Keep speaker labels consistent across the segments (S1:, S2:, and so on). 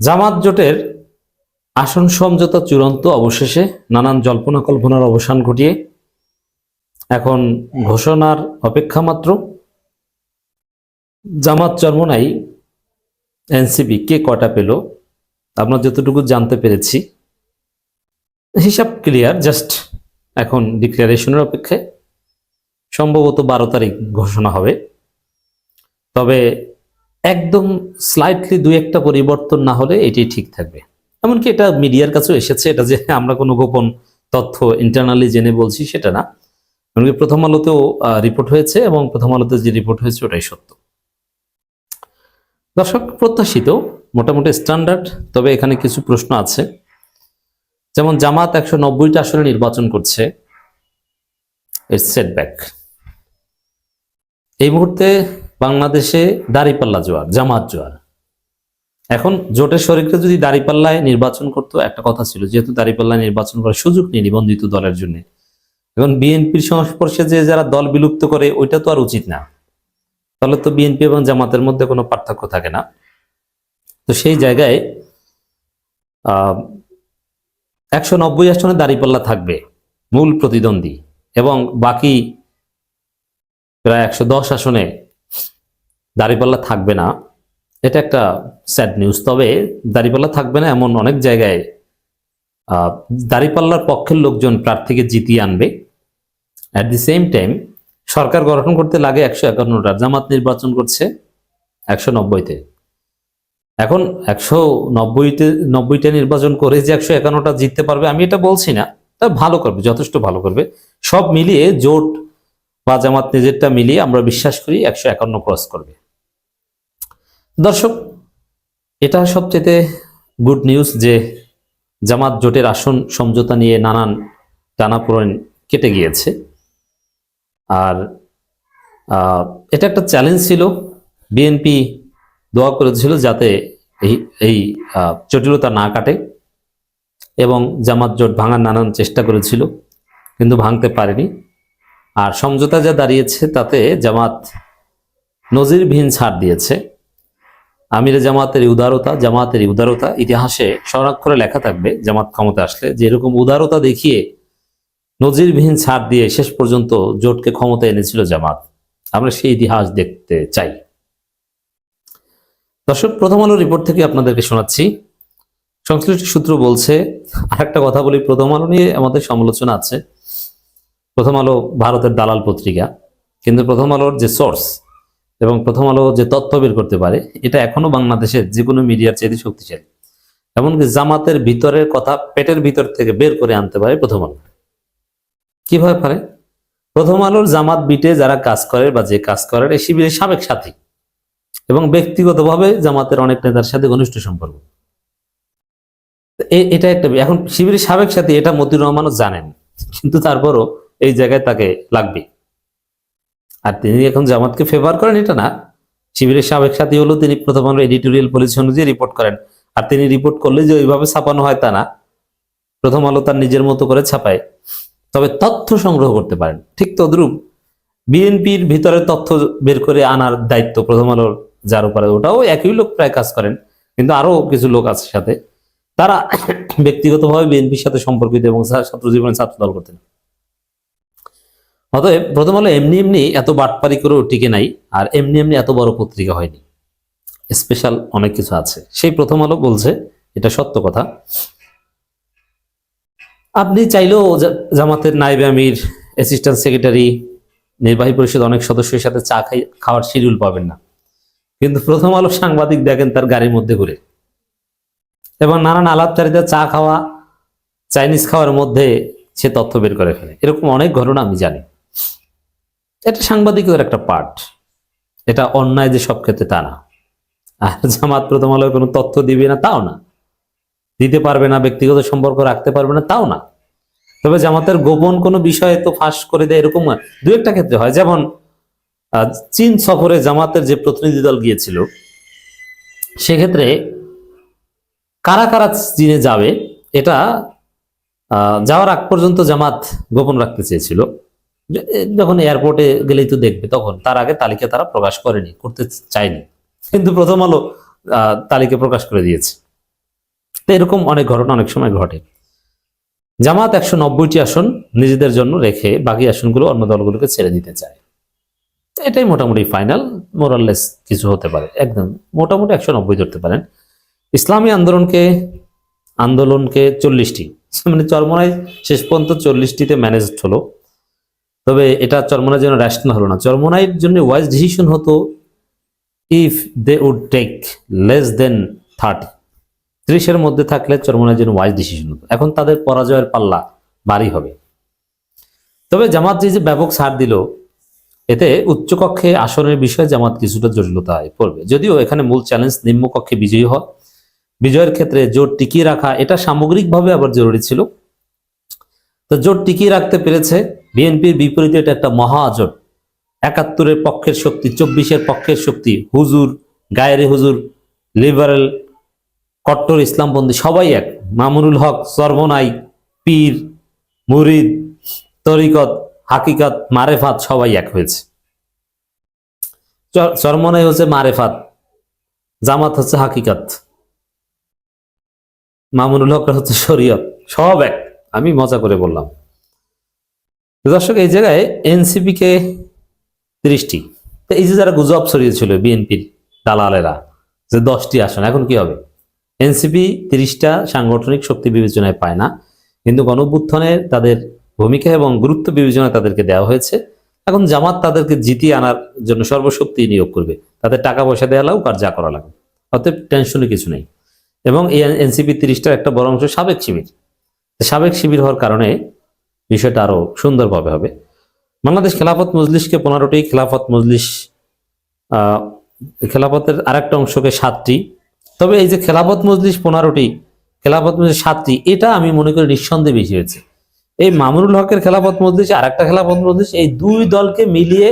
S1: জামাত জোটের আসন সমঝোতা চূড়ান্ত অবশেষে নানান জল্পনা কল্পনার অবসান ঘটিয়ে এখন ঘোষণার অপেক্ষা মাত্র। জামাত চরমনাই এনসিপি কে কটা পেল? আমরা যতটুকু জানতে পেরেছি। হিসাব ক্লিয়ার, জাস্ট এখন ডিক্লারেশনের অপেক্ষায়। সম্ভবত বারো তারিখ ঘোষণা হবে। তবে একদম স্লাইটলি দুই একটা পরিবর্তন না হলে এটি ঠিক থাকবে। এমনকি এটা মিডিয়ার কাছেও এসেছে, এটা যে আমরা কোনো গোপন তথ্য ইন্টারনালি জেনে বলছি সেটা না। এমনকি প্রথম আলোতেও রিপোর্ট হয়েছে এবং প্রথম আলোতে যে রিপোর্ট হয়েছে ওটাই সত্য। দর্শক, প্রত্যাশিত, মোটামুটি স্ট্যান্ডার্ড তবে এখানে কিছু প্রশ্ন আছে। যেমন, জামাত একশো নব্বইটা আসনে নির্বাচন করছে, এর সেটব্যাক এই মুহূর্তে বাংলাদেশে দাঁড়িপাল্লা জোয়ার, জামাত জোয়ার। এখন জোটের শরীরকে যদি দাঁড়িপাল্লায় নির্বাচন করতো, একটা কথা ছিল, যেহেতু দাঁড়িপাল্লায় নির্বাচন করার সুযোগ নেই নিবন্ধিত দলের জন্য। এখন বিএনপির সংস্পর্শে যে যারা দল বিলুপ্ত করে, ওইটা তো আর উচিত না। তাহলে তো বিএনপি এবং জামাতের মধ্যে কোনো পার্থক্য থাকে না। তো সেই জায়গায় একশো নব্বই আসনে দাঁড়িপাল্লা থাকবে, মূল প্রতিদ্বন্দ্বী। এবং বাকি প্রায় একশো দশ আসনে দাঁড়িপাল্লা থাকবে না। এটা একটা স্যাড নিউজ তবে দাঁড়িপাল্লা থাকবে না এমন অনেক জায়গায় দাঁড়িপাল্লার পক্ষের লোকজন প্রার্থীকে জিতিয়ে আনবে। অ্যাট দি সেম টাইম সরকার গঠন করতে লাগে একশো একান্নটা, জামাত নির্বাচন করছে একশো নব্বইতে। এখন একশো নব্বইতে, নব্বইটা নির্বাচন করে যে একশো একান্নটা জিততে পারবে, আমি এটা বলছি না। তা ভালো করবে, যথেষ্ট ভালো করবে। সব মিলিয়ে জোট বা জামাত নিজেরটা মিলিয়ে আমরা বিশ্বাস করি একশো একান্ন ক্রস করবে। দর্শক, এটা সবচেয়ে গুড নিউজ যে জামাত জোটের আসন সমঝোতা নিয়ে নানান টানাপোড়েন কেটে গিয়েছে। আর এটা একটা চ্যালেঞ্জ ছিল। বিএনপি দোয়া করেছিল যাতে এই এই জটিলতা না কাটে এবং জামাত জোট ভাঙার নানান চেষ্টা করেছিল, কিন্তু ভাঙতে পারেনি। আর সমঝোতা যা দাঁড়িয়েছে তাতে জামাত নজিরবিহীন ছাড় দিয়েছে। আমিরে জামাতের উদারতা জামাতের উদারতা ইতিহাসে স্বরাক্ষরে লেখা থাকবে, জামাত ক্ষমতা আসলে যে এরকম উদারতা দেখিয়ে নজিরবিহীন ছাড় দিয়ে শেষ পর্যন্ত জোটকে ক্ষমতা এনেছিল জামাত। আমরা সেই ইতিহাস দেখতে চাই। দর্শক, প্রথম আলো রিপোর্ট থেকে আপনাদেরকে শোনাচ্ছি। সংশ্লিষ্ট সূত্র বলছে আর একটা কথা বলি, প্রথম আলো নিয়ে আমাদের সমালোচনা আছে। প্রথম আলো ভারতের দালাল পত্রিকা, কিন্তু প্রথম আলোর যে সোর্স এবং প্রথম আলো যে তথ্য বের করতে পারে, এটা এখনও বাংলাদেশের যে কোনো মিডিয়ার চেয়ে শক্তিশালী। এমনকি জামাতের ভিতরের কথা পেটের ভিতর থেকে বের করে আনতে পারে প্রথম আলো। কীভাবে পারে? প্রথম আলোর জামাত বিটে যারা কাজ করে বা যে কাজ করে এই শিবিরের সাবেক সাথী এবং ব্যক্তিগতভাবে জামাতের অনেক নেতার সাথে ঘনিষ্ঠ সম্পর্ক। এটা একটা এখন শিবিরের সাবেক সাথী এটা মতিউর রহমানও জানেন, কিন্তু তারপরও এই জায়গায় তাকে লাগবে। আর তিনি এখন জামাতকে ফেভার করেন, এটা না। শিবিরের সাবেক সাথী হলেও তিনি প্রথম আলো এডিটোরিয়াল পলিসি অনুযায়ী রিপোর্ট করেন। আর তিনি রিপোর্ট করলে যে ওইভাবে ছাপানো হয় তা না। প্রথম আলো তার নিজের মতো করে ছাপায়। তবে তথ্য সংগ্রহ করতে পারেন। ঠিক তদ্রুপ বিএনপির ভিতরে তথ্য বের করে আনার দায়িত্ব প্রথম আলোর যার উপরে। ওটাও একই লোক প্রায় কাজ করেন, কিন্তু আরও কিছু লোক আছে সাথে। তারা ব্যক্তিগতভাবে বিএনপির সাথে সম্পর্কিত এবং ছাত্র জীবনে ছাত্র দল করতেন অতএব প্রথম আলো এমনি এমনি এত বাটপারি করেও টিকে নাই, আর এমনি এমনি এত বড় পত্রিকা হয়নি। স্পেশাল অনেক কিছু আছে। সেই প্রথম আলো বলছে, এটা সত্য কথা। আপনি চাইলেও জামাতের নাইবে আমির অ্যাসিস্ট্যান্ট সেক্রেটারি নির্বাহী পরিষদ অনেক সদস্যের সাথে চা খাই, খাওয়ার শিডিউল পাবেন না। কিন্তু প্রথম আলো সাংবাদিক দেখেন তার গাড়ির মধ্যে ঘুরে এবং নানান আলাপচারিতা, চা খাওয়া, চাইনিজ খাওয়ার মধ্যে সে তথ্য বের করে ফেলে। এরকম অনেক ঘটনা আমি জানি। এটা সাংবাদিকতার একটা পার্ট এটা অন্যায় যে সব ক্ষেত্রে তা না। আর জামাত প্রথম আলোয় কোনো তথ্য দিবে না, তাও না। দিতে পারবে না, ব্যক্তিগত সম্পর্ক রাখতে পারবে না, তাও না। তবে জামাতের গোপন কোনো বিষয়ে তো ফাঁস করে দেয় এরকম। দু একটা ক্ষেত্রে হয়। যেমন চীন সফরে জামাতের যে প্রতিনিধি দল গিয়েছিল, সেক্ষেত্রে কারা কারা চীনে যাবে, এটা যাওয়ার আগ পর্যন্ত জামাত গোপন রাখতে চেয়েছিল। যখন এয়ারপোর্টে গেলেই তো দেখবে, তখন তার আগে তালিকা তারা প্রকাশ করেনি, করতে চায়নি। কিন্তু প্রথম আলো তালিকা প্রকাশ করে দিয়েছে। তো এরকম অনেক ঘটনা অনেক সময় ঘটে। জামাত একশো নব্বইটি আসন নিজেদের জন্য রেখে বাকি আসনগুলো অন্য দলগুলোকে ছেড়ে দিতে চায়। এটাই মোটামুটি ফাইনাল মোরাললেস কিছু হতে পারে। একদম, মোটামুটি একশো নব্বই ধরতে পারেন। ইসলামী আন্দোলনকে আন্দোলনকে চল্লিশটি মানে চরমনায় শেষ পর্যন্ত চল্লিশটিতে ম্যানেজড হলো। তবে এটা চরমনার জন্য র্যাশনাল হলো না। চরমনাইয়ের জন্য ওয়াইজ ডিসিশন হতো if they would take less than thirty ত্রিশের মধ্যে থাকলে চরমনার জন্য ওয়াইজ ডিসিশন হতো। এখন তাদের পরাজয়ের পাল্লা ভারী হবে। তবে জামাত যে ব্যাপক ছাড় দিল, এতে উচ্চকক্ষে আসনের বিষয়ে জামাত কিছুটা জটিলতায় পড়বে। যদিও এখানে মূল চ্যালেঞ্জ নিম্নকক্ষে বিজয়ী হওয়া। বিজয়ের ক্ষেত্রে জোট টিকিয়ে রাখা, এটা সামগ্রিকভাবে আবার জরুরি ছিল। তো জোট টিকিয়ে রাখতে পেরেছে বিএনপির বিপরীতে এটা একটা মহাজোট। একাত্তরের পক্ষের শক্তি, চব্বিশের পক্ষের শক্তি, হুজুর, গায়েরে হুজুর, লিবারেল, কট্টর, ইসলামপন্থী সবাই এক। মামুনুল হক, সর্বনাই, পীর, মুরিদ, তরিকত, হাকিকত, মারেফাত সবাই এক হয়েছে। চরমনাই হচ্ছে মারেফাত, জামাত হচ্ছে হাকিকত। মামুনুল হক হচ্ছে শরীয়ত, সব এক। আমি মজা করে বললাম। দর্শক, এই জায়গায় এনসিপি কে তিরিশটি। তো এই যে যারা গুজব ছড়িয়েছিল বিএনপির দালালেরা, যে দশটি আসন, এখন কি হবে? এনসিপি তিরিশটা সাংগঠনিক শক্তি বিবেচনায় পায় না, কিন্তু গণঅভ্যুত্থানে তাদের ভূমিকা এবং গুরুত্ব বিবেচনায় তাদেরকে দেওয়া হয়েছে। এখন জামাত তাদেরকে জিতিয়ে আনার জন্য সর্বশক্তি নিয়োগ করবে। তাদের টাকা পয়সা দেওয়া লাগুক আর যা করা লাগুক। অতএব টেনশনে কিছু নেই। এবং এই এনসিপি তিরিশটার একটা বড় অংশ সাবেক শিবির। সাবেক শিবির হওয়ার কারণে বিষয়টা আরও সুন্দরভাবে হবে। বাংলাদেশ খেলাফত মজলিসকে পনেরোটি খেলাফত মজলিস খেলাফতের আরেকটা অংশকে সাতটি। তবে এই যে খেলাফত মজলিস পনেরোটি, খেলাফত মজলিস সাতটি, এটা আমি মনে করি নিঃসন্দেহে বেশি হয়েছে। এই মামুরুল হকের খেলাফত মজলিস আর একটা খেলাফত মজলিস এই দুই দলকে মিলিয়ে,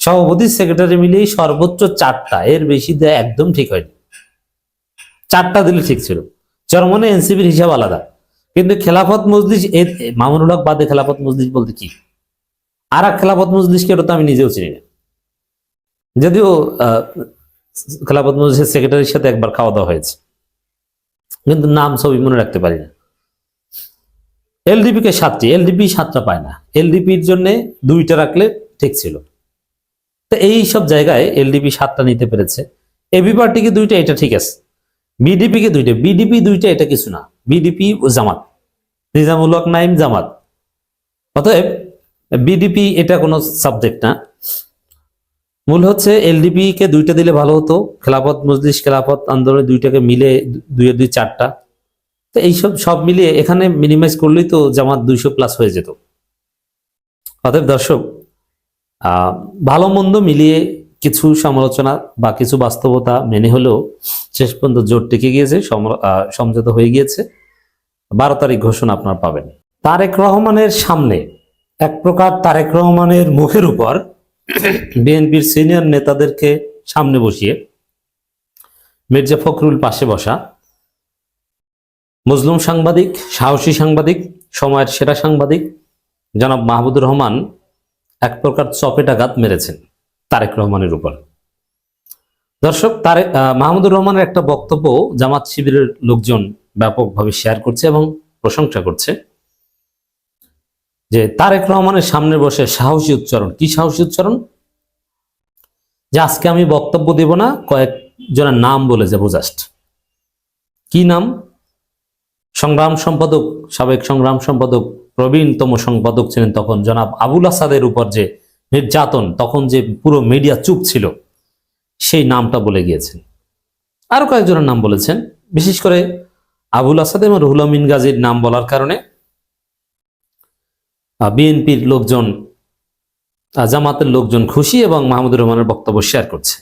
S1: সভাপতি, সেক্রেটারি মিলিয়ে সর্বোচ্চ চারটা। এর বেশি দেয় একদম ঠিক হয়নি। চারটা দিলে ঠিক ছিল। চরমনে এনসিপির হিসাব আলাদা। কিন্তু খেলাফত মজলিস মামুনুল হক বাদে খেলাফত মজলিস বলতে কি? আর এক খেলাফত মজলিসকে তো আমি নিজেও চিনি না। যদিও খেলাফত মজলিসের সেক্রেটারির সাথে একবার খাওয়া দাওয়া হয়েছে। কিন্তু নাম ছবি মনে রাখতে পারি না। এলডিপি কে সাতটি, এলডিপি সাতটা পায় না। এলডিপির জন্য দুইটা রাখলে ঠিক ছিল। তো এই সব জায়গায় এলডিপি সাতটা নিতে পেরেছে। এবি পার্টিকে দুইটা, এটা ঠিক আছে। বিডিপি কে দুইটা, বিডিপি দুইটা, এটা কিছু না। বিডিপি ও জামাত। নিজামুল হক, নাইম জামাত। অতএব বিডিপি এটা কোনো সাবজেক্ট না। মূল হচ্ছে এলডিপি কে দুইটা দিলে ভালো হতো। খেলাফত, মজলিস, খেলাফত আন্দোলনে দুইটাকে মিলে দুই দুই চারটা। তো এইসব সব মিলিয়ে এখানে মিনিমাইজ করলেই তো জামাত দুইশো প্লাস হয়ে যেত। অতএব দর্শক ভালো মন্দ মিলিয়ে কিছু সমালোচনা বা কিছু বাস্তবতা মেনে হলেও শেষ পর্যন্ত জোট টিকে গিয়েছে সমঝোতা হয়ে গিয়েছে। বারো তারিখ ঘোষণা আপনার পাবেন। তারেক রহমানের সামনে এক প্রকার তারেক রহমানের মুখের উপর বিএনপির সিনিয়র নেতাদেরকে সামনে বসিয়ে মির্জা ফখরুল পাশে বসা মজলুম সাংবাদিক, সাহসী সাংবাদিক, সময়ের সেরা সাংবাদিক জনাব মাহমুদুর রহমান এক প্রকার চপেটাঘাত মেরেছেন। তারেক রহমানের উপর। দর্শক, তারেক মাহমুদুর রহমানের একটা বক্তব্য জামাত শিবিরের লোকজন ব্যাপকভাবে শেয়ার করছে এবং প্রশংসা করছে। যে তারেক রহমানের সামনে বসে সাহসী উচ্চারণ, কি সাহসী উচ্চারণ? যে আজকে আমি বক্তব্য দেব না, কয়েকজনের নাম বলে যাব জাস্ট কি নাম? সংগ্রাম সম্পাদক, সাবেক সংগ্রাম সম্পাদক, প্রবীণতম সম্পাদক ছিলেন তখন জনাব আবুল আসাদের উপর যে নির্যাতন, তখন যে পুরো মিডিয়া চুপ ছিল, সেই নামটা বলে গিয়েছেন। আরও কয়েকজনের নাম বলেছেন, বিশেষ করে আবুল আসাদ এবং রুহুল আমিন গাজীর নাম বলার কারণে। বিএনপির লোকজন জামাতের লোকজন খুশি এবং মাহমুদুর রহমানের বক্তব্য শেয়ার করছে।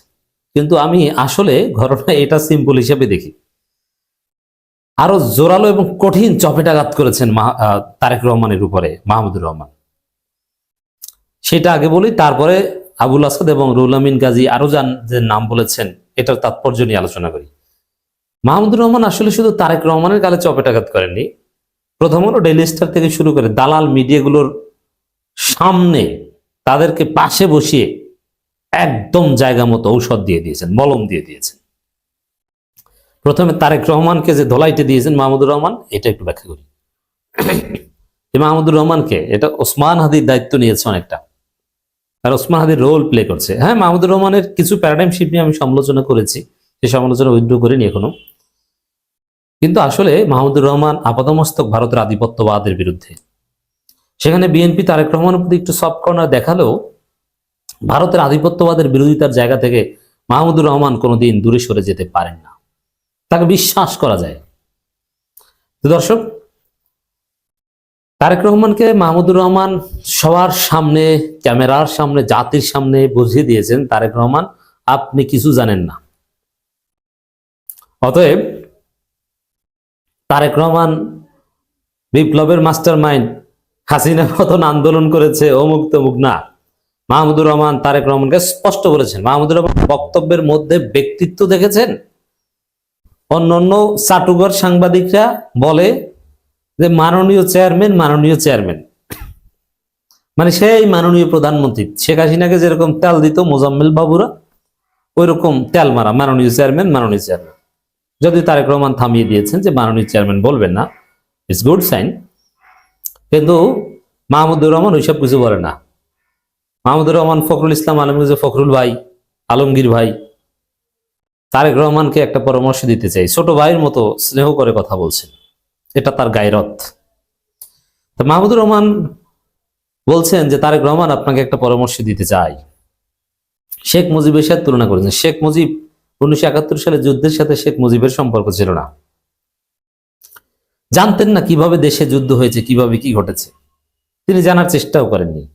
S1: কিন্তু আমি আসলে ঘটনা এটা সিম্পল হিসেবে দেখি। আরও জোরালো এবং কঠিন চপেটাঘাত করেছেন তারেক রহমানের উপরে মাহমুদুর রহমান। সেটা আগে বলি, তারপরে আবুল আসাদ এবং রুহুল আমিন গাজী আরও যান যে নাম বলেছেন, এটার তাৎপর্য নিয়ে আলোচনা করি। মাহমুদুর রহমান আসলে শুধু তারেক রহমানের গালে চপেটাঘাত করেননি, প্রথম হলো ডেইলি স্টার থেকে শুরু করে দালাল মিডিয়াগুলোর সামনে তাদেরকে পাশে বসিয়ে একদম জায়গা মতো ঔষধ দিয়ে দিয়েছেন, মলম দিয়ে দিয়েছেন। প্রথমে তারেক রহমানকে যে ধোলাইতে দিয়েছেন মাহমুদুর রহমান, এটা একটু ব্যাখ্যা করি। মাহমুদুর রহমানকে, এটা ওসমান হাদির দায়িত্ব নিয়েছে অনেকটা। আর ওসমান হাদির রোল প্লে করছে। হ্যাঁ মাহমুদুর রহমানের কিছু প্যারাডাইম শিফট নিয়ে আমি সমালোচনা করেছি। সেই সমালোচনা উইথড্র করিনি এখনও। কিন্তু আসলে মাহমুদুর রহমান আপাতমস্তক ভারতের আধিপত্যবাদের বিরুদ্ধে। সেখানে বিএনপি তারেক রহমানের প্রতি একটু সফট কর্নার দেখালেও ভারতের আধিপত্যবাদের বিরোধিতার জায়গা থেকে মাহমুদুর রহমান কোনোদিন দূরে সরে যেতে পারেন না। তাকে বিশ্বাস করা যায়। দর্শক তারেক রহমানকে মাহমুদুর রহমান সবার সামনে, ক্যামেরার সামনে, জাতির সামনে বুঝিয়ে দিয়েছেন তারেক রহমান, আপনি কিছু জানেন না। অতএব তারেক রহমান বিপ্লবের মাস্টার মাইন্ড হাসিনা মতন আন্দোলন করেছে অমুক তমুক না। মাহমুদুর রহমান তারেক রহমানকে স্পষ্ট বলেছেন। মাহমুদুর রহমান বক্তব্যের মধ্যে ব্যক্তিত্ব দেখেছেন? অন্যান্য চাটুকর সাংবাদিকরা বলে যে মাননীয় চেয়ারম্যান মাননীয় চেয়ারম্যান। মানে সেই মাননীয় প্রধানমন্ত্রী। শেখ হাসিনাকে যেরকম তেল দিত মোজাম্মেল বাবুরা ওই রকম তেল মারা, মাননীয় চেয়ারম্যান মাননীয় চেয়ারম্যান। যদি তারেক রহমান থামিয়ে দিয়েছেন যে মাননীয় চেয়ারম্যান বলবেন না ইটস গুড সাইন কিন্তু মাহমুদুর রহমান ওইসব কিছু বলে না। মাহমুদুর রহমান, ফখরুল ইসলাম আলমগীর ফখরুল ভাই, আলমগীর ভাই। তারেক রহমানকে একটা পরামর্শ দিতে চাই। ছোট ভাইয়ের মতো স্নেহ করে কথা বলছেন। এটা তার গায়রত। তো মাহমুদুর রহমান বলছেন যে, তারেক রহমান আপনাকে একটা পরামর্শ দিতে চাই। শেখ মুজিবের সাথে তুলনা করেছেন শেখ মুজিব উনিশশো একাত্তর সালে যুদ্ধের সাথে শেখ মুজিবের সম্পর্ক ছিল না। জানতেন না কীভাবে দেশে যুদ্ধ হয়েছে, কীভাবে কি ঘটেছে। তিনি জানার চেষ্টাও করেননি।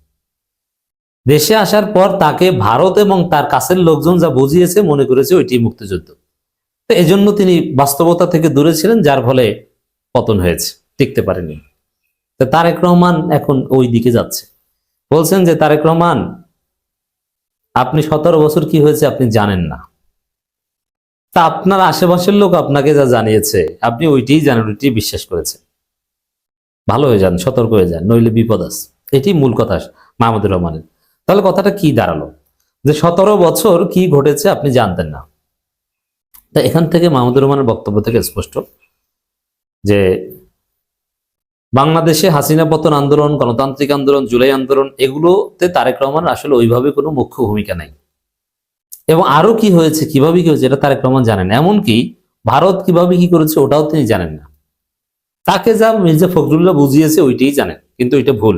S1: দেশে আসার পর তাকে ভারত এবং তার কাছের লোকজন যা বুঝিয়েছে, মনে করেছে, ওইটি মুক্তিযুদ্ধ। তো এজন্য তিনি বাস্তবতা থেকে দূরে ছিলেন, যার ফলে পতন হয়েছে, টিকতে পারেনি। তো তারেক রহমান এখন ওই দিকে যাচ্ছে। বলছেন যে, তারেক রহমান, আপনি সতেরো বছর কি হয়েছে আপনি জানেন না। তা আপনার আশেপাশের লোক আপনাকে যা জানিয়েছে, আপনি ওইটাই জানেন, ওইটাই বিশ্বাস করেছেন। ভালো হয়ে যান, সতর্ক হয়ে যান, নইলে বিপদ আছে। এটি মূল কথা মাহমুদুর রহমানের। তাহলে কথাটা কি দাঁড়াল? যে সতেরো বছর কি ঘটেছে আপনি জানতেন না। তা এখান থেকে মাহমুদুর রহমানের বক্তব্য থেকে স্পষ্ট। যে বাংলাদেশে হাসিনা পতন আন্দোলন, গণতান্ত্রিক আন্দোলন, জুলাই আন্দোলন, এগুলোতে তারেক রহমান আসলে ওইভাবে কোনো মুখ্য ভূমিকা নাই। এবং আরও কি হয়েছে, কীভাবে কি হয়েছে, এটা তারেক রহমান জানেন এমনকি ভারত কীভাবে কি করেছে, ওটাও তিনি জানেন না। তাকে যা মির্জা ফখরুল্লাহ বুঝিয়েছে, ওইটাই জানেন, কিন্তু এটা ভুল।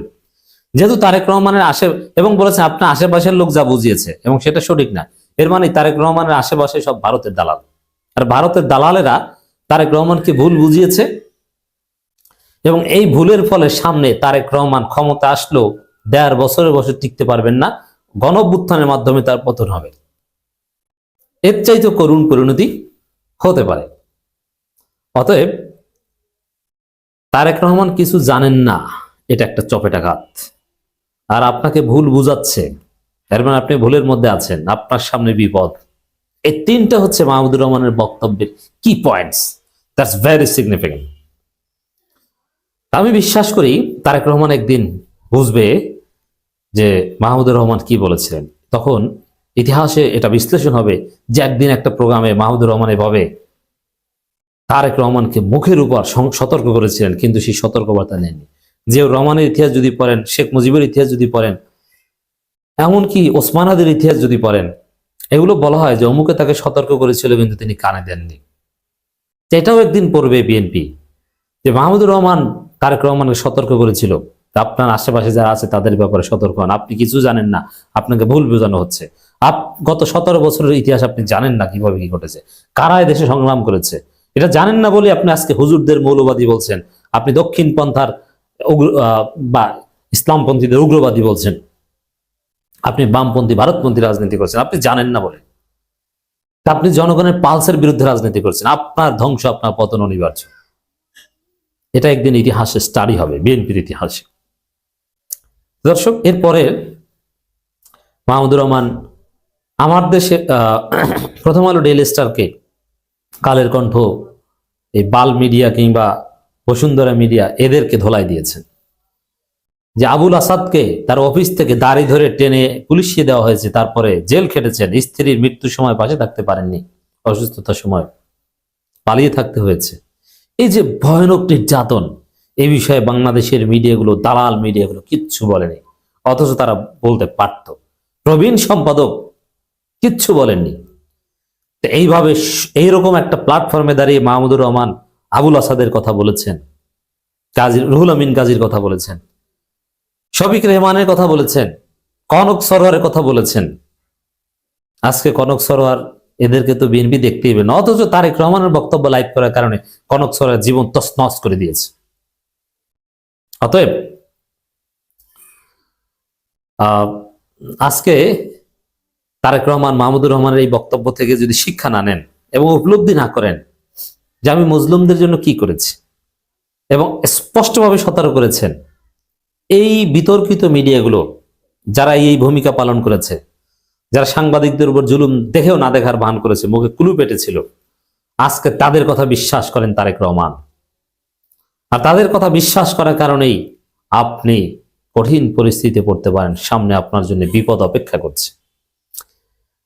S1: যেহেতু তারেক রহমানের আশে এবং বলেছেন, আপনার আশেপাশের লোক যা বুঝিয়েছে, এবং সেটা সঠিক না। এর মানে তারেক রহমানের আশেপাশে সব ভারতের দালাল। আর ভারতের দালালেরা তারেক রহমানকে ভুল বুঝিয়েছে? এবং এই ভুলের ফলে সামনে তারেক রহমান ক্ষমতা আসলেও দেড় বছরের বছর টিকতে পারবেন না গণভ্যুত্থানের মাধ্যমে তার পতন হবে। এর চাইতে করুণ পরিণতি হতে পারে। অতএব তারেক রহমান কিছু জানেন না, এটা একটা চপেটাঘাত আর আপনাকে ভুল বুঝাচ্ছে। এর মানে আপনি ভুলের মধ্যে আছেন, আপনার সামনে বিপদ। এই তিনটা হচ্ছে মাহমুদুর রহমানের বক্তব্যের কি পয়েন্টস দ্যাটস ভেরি সিগনিফিকেন্ট আমি বিশ্বাস করি তারেক রহমান একদিন বুঝবে যে মাহমুদুর রহমান কি বলেছিলেন। তখন ইতিহাসে এটা বিশ্লেষণ হবে যে একদিন একটা প্রোগ্রামে মাহমুদুর রহমান এভাবে তারেক রহমানকে মুখের উপর সতর্ক করেছিলেন, কিন্তু সেই সতর্কবার্তা নেননি। যে রহমানের ইতিহাস যদি পড়েন, শেখ মুজিবের ইতিহাস যদি পড়েন, এমনকি ওসমানাদের ইতিহাস যদি পড়েন, এগুলো বলা হয় যে অমুকে তাকে সতর্ক করেছিল কিন্তু তিনি কানে দেননি। এটাও একদিন পড়বে বিএনপি যে মাহমুদুর রহমান তারেক রহমানকে সতর্ক করেছিল আপনার আশেপাশে যারা আছে তাদের ব্যাপারে সতর্ক হন। আপনি কিছু জানেন না, আপনাকে ভুল বোঝানো হচ্ছে। আপ, গত সতেরো বছরের ইতিহাস আপনি জানেন না কীভাবে কি ঘটেছে। কারা দেশে সংগ্রাম করেছে? এটা জানেন না বলে আপনি আজকে হুজুরদের মৌলবাদী বলছেন। আপনি দক্ষিণ পন্থার উগ্র- বা ইসলামপন্থীদের উগ্রবাদী বলছেন। আপনি বামপন্থী, ভারতপন্থী রাজনীতি করছেন। আপনি জানেন না বলে। আপনি জনগণের পালসের বিরুদ্ধে রাজনীতি করছেন। আপনার ধ্বংস, আপনার পতন অনিবার্য। এটা একদিন ইতিহাসে স্টাডি হবে, বিএনপির ইতিহাসে। দর্শক, এরপরে মাহমুদুর রহমান, আমার দেশে প্রথম আলো ডেইলি স্টারকে কালের কণ্ঠ এই বাল মিডিয়া কিংবা বসুন্ধরা মিডিয়া এদেরকে ধোলাই দিয়েছেন। যে আবুল আসাদকে তার অফিস থেকে দাড়ি ধরে টেনে পুলিশিয়ে দেওয়া হয়েছে, তারপরে জেল খেটেছেন, স্ত্রীর মৃত্যুর সময় পাশে থাকতে পারেননি, অসুস্থতার সময় পালিয়ে থাকতে হয়েছে। এই যে ভয়ানক নির্যাতন এই বিষয়ে বাংলাদেশের মিডিয়াগুলো, দালাল মিডিয়াগুলো কিচ্ছু বলেনি, অথচ তারা বলতে পারত। প্রবীণ সম্পাদক কিচ্ছু বলেননি। এইভাবে এইরকম একটা প্ল্যাটফর্মে দাঁড়িয়ে মাহমুদুর রহমান আবুল আসাদের কথা বলেছেন, কাজী রুহুল আমিন কাজীর কথা বলেছেন। শফিক রেহমানের কথা বলেছেন, কনক সরোয়ারের কথা বলেছেন। আজকে কনক সরোয়ার এদেরকে তো বিএনপি দেখতে হবে না, অথচ তারেক রহমানের বক্তব্য লাইভ করার কারণে কনক সরোয়ার জীবন তছনছ করে দিয়েছে। অতএব আজকে তারেক রহমান, মাহমুদুর রহমানের এই বক্তব্য থেকে যদি শিক্ষা না নেন এবং উপলব্ধি না করেন যে আমি মুসলিমদের জন্য কি করেছি এবং স্পষ্টভাবে সতর্ক করেছেন এই বিতর্কিত মিডিয়াগুলো যারা এই ভূমিকা পালন করেছে, যারা সাংবাদিকদের উপর জুলুম দেখেও না দেখার ভান করেছে, মুখে কুলু পেটেছিল, আজকে তাদের কথা বিশ্বাস করেন তারেক রহমান। আর তাদের কথা বিশ্বাস করার কারণেই আপনি কঠিন পরিস্থিতিতে পড়তে পারেন, সামনে আপনার জন্য বিপদ অপেক্ষা করছে।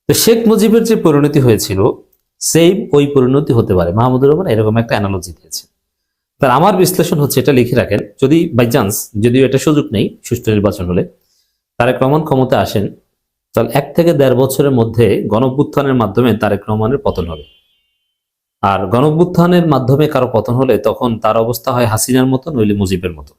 S1: তো শেখ মুজিবের যে পরিণতি হয়েছিল সেই ওই পরিণতি হতে পারে। মাহমুদুর রহমান এরকম একটা অ্যানালজি দিয়েছে তার আমার বিশ্লেষণ হচ্ছে এটা লিখে রাখেন, যদি বাই চান্স যদিও এটা সুযোগ নেই সুষ্ঠু নির্বাচন হলে, তারেক রহমান ক্ষমতা আসেন, তাহলে এক থেকে দেড় বছরের মধ্যে গণভ্যুত্থানের মাধ্যমে তারেক রহমানের পতন হবে। আর গণভ্যুত্থানের মাধ্যমে কারও পতন হলে তখন তার অবস্থা হয় হাসিনার মতো, নইলে মুজিবের মতো।